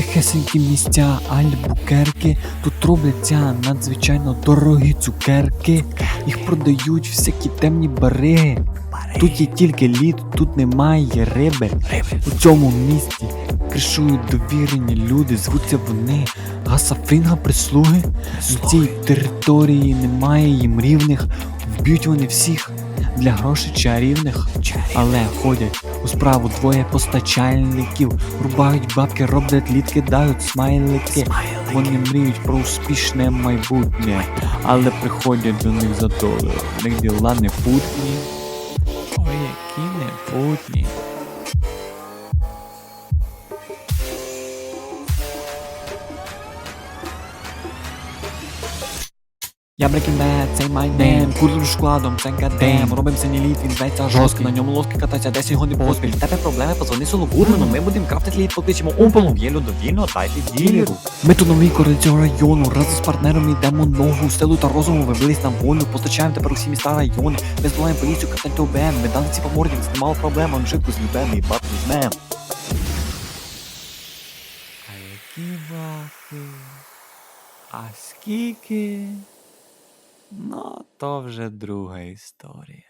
тихесенькі місця Альбукерки. Тут робляться надзвичайно дорогі цукерки. Їх продають всякі темні бариги. Тут є тільки лід, тут немає риби. У цьому місті кришують довірені люди, звуться вони гасафинга прислуги. На цій території немає їм рівних, вб'ють вони всіх для грошей чарівних, але ходять у справу двоє постачальників, рубають бабки, роблять лід, кидають смайлики. Вони мріють про успішне майбутнє, але приходять до них за долю. В них діла непутні. Ой, які непутні. Я Breaking Bad, це my name Курсом шоколадом, це гадем Робим синій лід, він зветься жорстко На ньому лодки кататься 10 годин поспіль. Тебе проблеми, позвони соло Гудману Ми будемо крафтити лід, покличемо умпелом Є людовільно, дайте ділеру Ми тут нові короли цього району Разом з партнерами йдемо ногу Силу та розуму вибились на волю Постачаємо тепер усі міста райони. Ми здолаємо поліцію, катать ОБМ Ми дали ці по морді, це немало проблем Он швидко злюбемо і бабку візьмем А які бабки? А скільки? Ну, то вже друга історія.